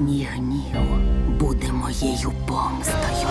Їхній гнів буде моєю помстою.